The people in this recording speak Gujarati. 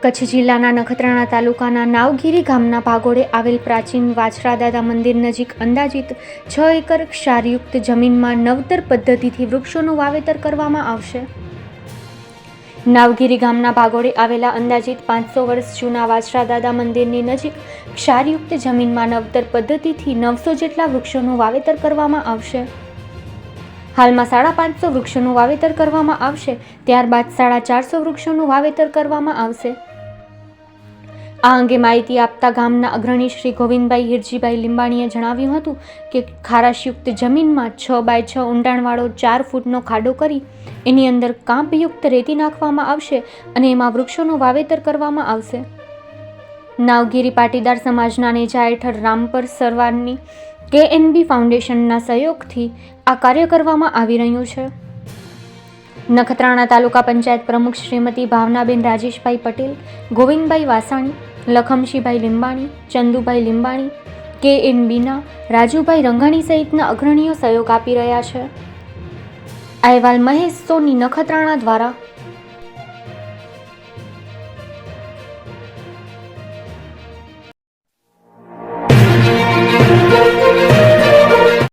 કચ્છ જિલ્લાના નખત્રાણા તાલુકાના નાવગીરી ગામના ભાગોળે આવેલ પ્રાચીન વાછરાદાદા મંદિર નજીક અંદાજિત છ એકર ક્ષારયુક્ત જમીનમાં નવતર પદ્ધતિથી વૃક્ષોનું વાવેતર કરવામાં આવશે. નાવગીરી ગામના ભાગોળે આવેલા અંદાજિત પાંચસો વર્ષ જૂના વાછરાદાદા મંદિરની નજીક ક્ષારયુક્ત જમીનમાં નવતર પદ્ધતિથી નવસો જેટલા વૃક્ષોનું વાવેતર કરવામાં આવશે. હાલમાં સાડા પાંચસો વૃક્ષોનું વાવેતર કરવામાં આવશે, ત્યારબાદ સાડા ચારસો વૃક્ષોનું વાવેતર કરવામાં આવશે. આ અંગે માહિતી આપતા ગામના અગ્રણી શ્રી ગોવિંદભાઈ હિરજીભાઈ લીંબાણીએ જણાવ્યું હતું કે ખારાશયુક્ત જમીનમાં છ બાય છ ઊંડાણવાળો ચાર ફૂટનો ખાડો કરી એની અંદર કાંપયુક્ત રેતી નાખવામાં આવશે અને એમાં વૃક્ષોનું વાવેતર કરવામાં આવશે. નાવગીરી પાટીદાર સમાજના નેજા હેઠળ રામપર સરવારની કેએનબી ફાઉન્ડેશનના સહયોગથી આ કાર્ય કરવામાં આવી રહ્યું છે. નખત્રાણા તાલુકા પંચાયત પ્રમુખ શ્રીમતી ભાવનાબેન રાજેશભાઈ પટેલ, ગોવિંદભાઈ વાસાણી, લખમશીભાઈ લીંબાણી, ચંદુભાઈ લીંબાણી કે એન બીના રાજુભાઈ રંગાણી સહિતના અગ્રણીઓ સહયોગ આપી રહ્યા છે. અહેવાલ મહેશ સોની નખત્રાણા દ્વારા